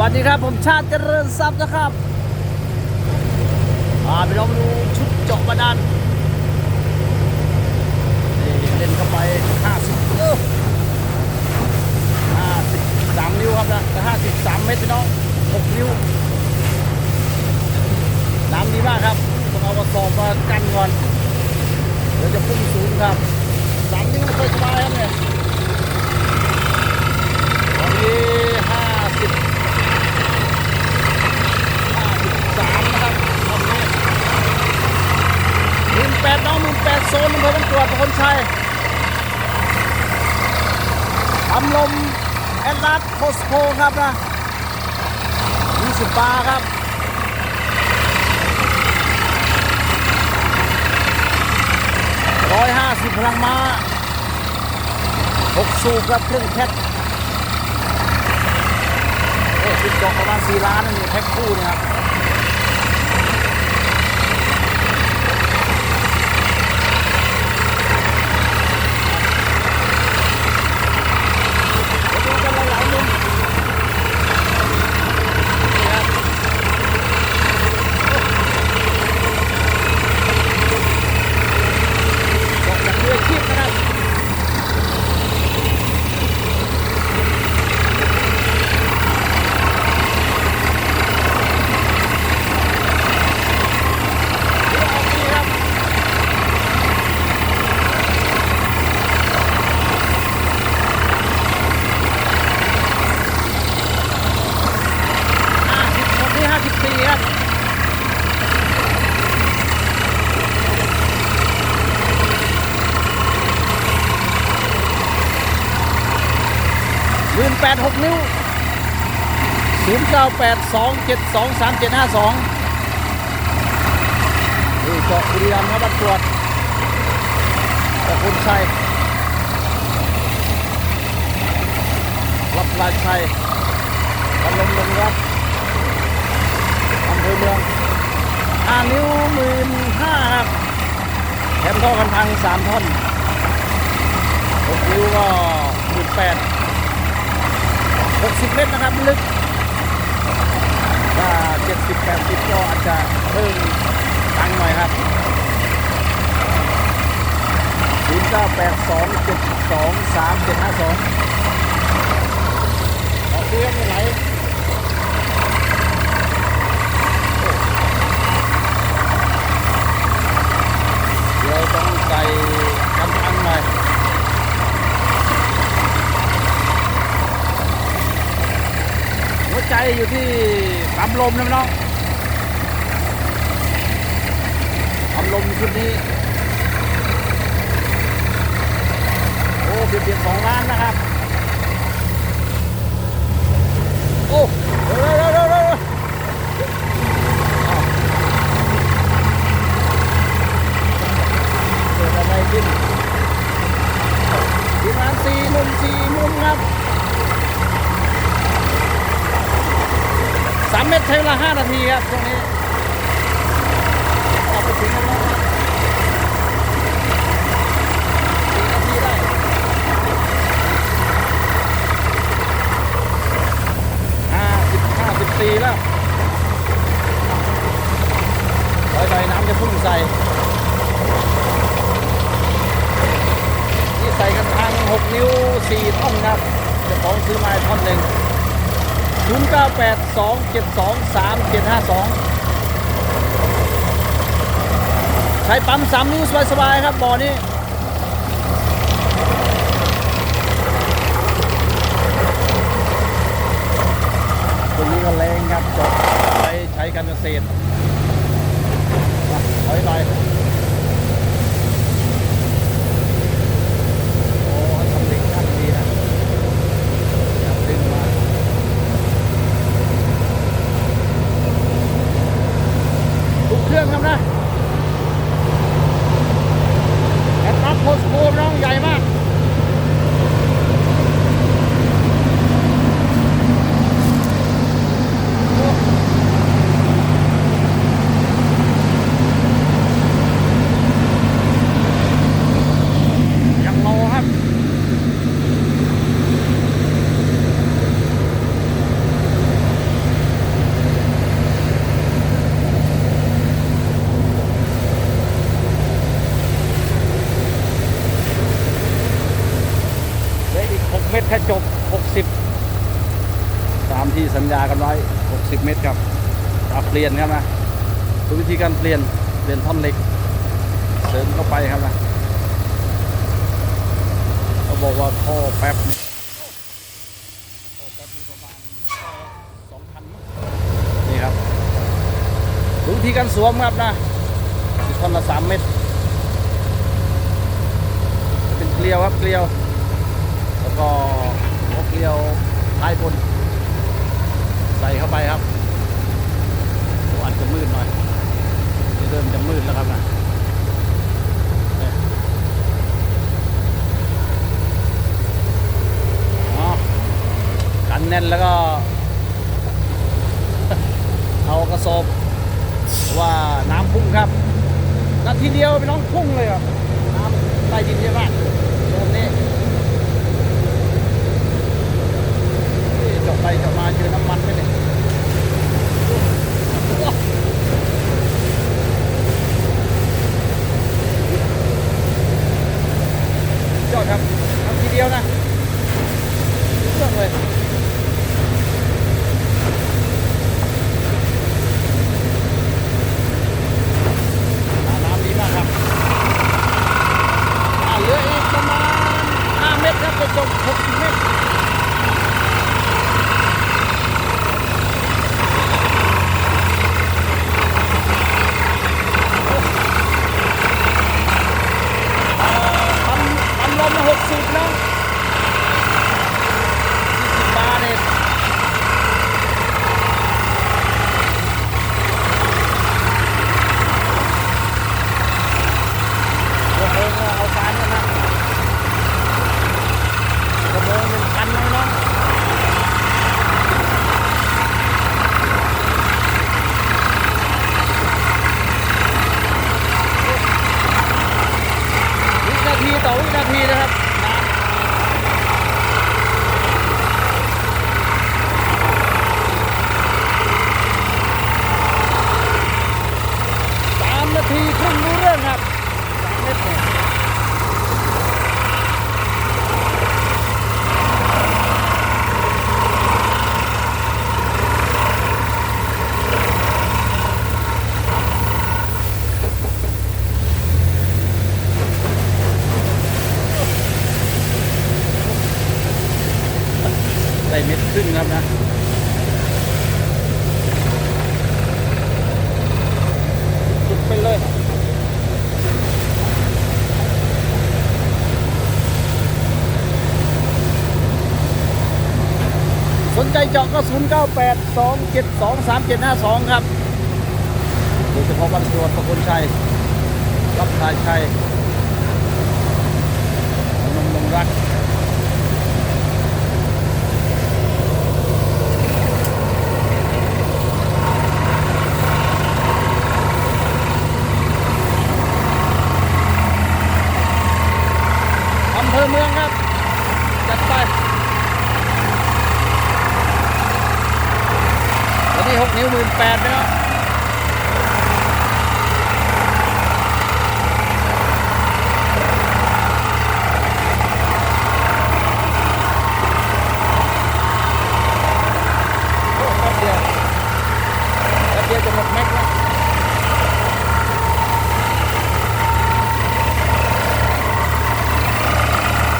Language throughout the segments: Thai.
วัสดีครับผมชาติเจริญทรัพย์นะครับอ่าไปลองดูชุดเจาะบาดาลนี่เล่นเข้าไป 50เออ53 นิ้วครับนะแต่53 เมตรพี่น้อง 6 นิ้ว น้ำดีมากครับ ต้องเอากระสอบมากันก่อน เดี๋ยวจะพุ่งสูงครับ 3 นิ้วสบายครับเนี่ยตอนนี้50 53นะครับตอนนี้หมื่น แปดน้องหมื่นแปดโซนอำเภอบ้านกรวดประคนชัยทำลมแอดลัสโคสโคครับนะ20บาครับร้อยห้าสิบพลังม้าหกสูบครับเครื่องแคทโอ้ติดจอกประมาณสี่ล้านนี่แพ็คคู่นี่ครับ 8 6 นิ้ว 098 272 3752นี่เกาะบุรีรัมย์ครับบัตรตรวจขอบคุณชัยรับลายชัยบรรลมลงรับอำเภอเมืองห้านิ้วหมื่นห้าครับแถมท่อกันทางสามท่อนหกนิ้วก็หมื่นแปด หกสิบเมตรนะครับลึกถ้าเจ็ดสิบแปดสิบก็อาจจะเพิ่มตังหน่อยครับศูนย์เก้าแปดสองเจ็ดสองสามเจ็ดห้าสองออกเสียงไม่ไหลเดี๋ยวต้องใส่กำลังหน่อยหัวใจ อยู่ที่ปั๊มลมนะพี่น้องปั๊มลมชุดนี้ โอ้เบียดเบียนสองล้านนะครับ โอ้เร็วเร็วเร็วเร็วอ้าว เกิดอะไรขึ้นทีมงานสี่หนุ่มสี่มุมครับสามเมตรใช้เว ละ 5 นาทีครับตรงนี้ออกไปถึงแล้วนะสี่นาทีได้ห้าสิบห้าสิบสี่แล้วลอยไปน้ำจะพุ่งใส่ นี่ใส่กันทาง 6 นิ้ว 4 ท่อนครับเจ้าของซื้อมาท่อนหนึ่ง0 9 8 2 7 2 3 7 5 2 ใช้ปั๊ม 3 นิ้วสบายๆครับบ่อนี้ตัวนี้ก็แรงครับจบไปใช้การเกษตรมาถอยไป โอ้ทำเหล็กขั้นดีนะจับดึงมาทุกเครื่องครับนะแอดรับโพสโคน้องใหญ่มากโอ้ ค่จบ 60 ตามที่สัญญากันไว้ 60 เมตรครับปรับเปลี่ยนครับนะดูวิธีการเปลี่ยน เปลี่ยนท่อนเหล็ก เสริมเข้าไปครับนะเขาบอกว่าท่อแป๊บท่อแป๊บนี่ประมาณสองพันนี่ครับดูวิธีการสวมครับนะท่อนละสามเมตร เป็นเกลียวครับเกลียว แล้วก็หัวเกลียวท้ายบนใส่เข้าไปครับอาจจะมืดหน่อยเริ่มจะมืดแล้วครับนะกันแน่นแล้วก็ เอากระสอบว่าน้ำพุ่งครับนาทีเดียวไปน้องพุ่งเลยครับน้ำใต้ดินเยอะมาก เจาะก็ศูนย์เก้าแปดสองเจ็ดสองสามเจ็ดห้าสองครับโดยเฉพาะวันตรวจประคุณชัยรับชายชัยนมนมรัก อำเภอเมืองครับ จัดไปวันนี้ห กนิ้วหมื่นแปดนะครับโอ้แป๊บเดียวแป๊บเดียวจะหมดแม็กซ์แล้ว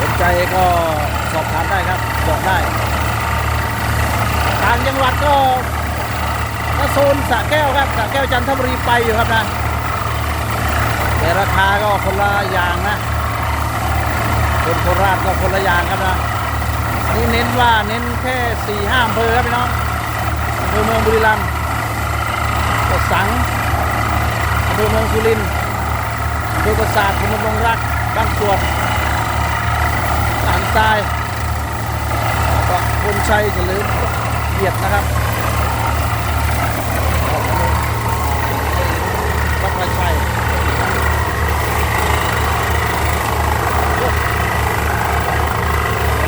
สนใจก็สอบถามได้ครับบอกได้ทางจังหวัดก็ ก็โซนสระแก้วครับสระแก้วจันทบุรีไปอยู่ครับนะแต่ราคาก็คนละอย่างนะคนโคราชก็คนละอย่างครับนะอันนี้เน้นว่าเน้นแค่สี่ห้าอำเภอครับพี่น้องอำเภอเมืองบุรีรัมย์กดสังอำเภอเมืองสุรินทร์อำเภอประสาทพนมรงรักบางส่วนสันทรายก็คนชัยเฉลิมเกียรตินะครับวัดพระชัย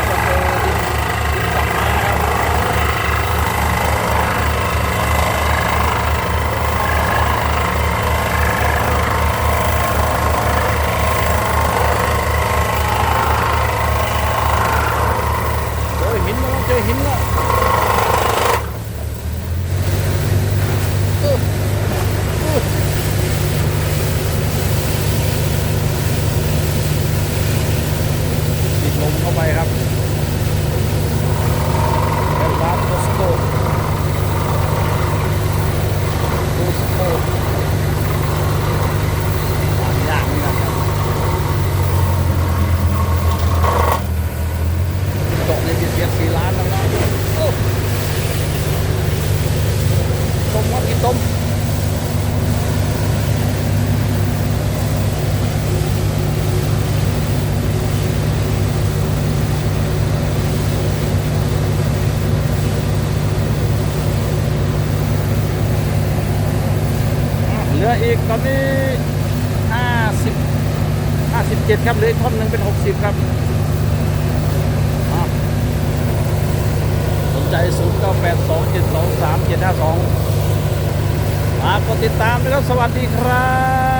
จะเจอดินดินกลับมาครับ เจอหินแล้วเจอหินแล้ว อีกตอนนี้ห้าสิบห้าสิบเจ็ดครับเหลือท่อนหนึ่งเป็นหกสิบครับสนใจศูนย์เก้าแปดสองเจ็ดสองสามเจ็ดห้าสองมากดติดตามนะครับ สวัสดีครับ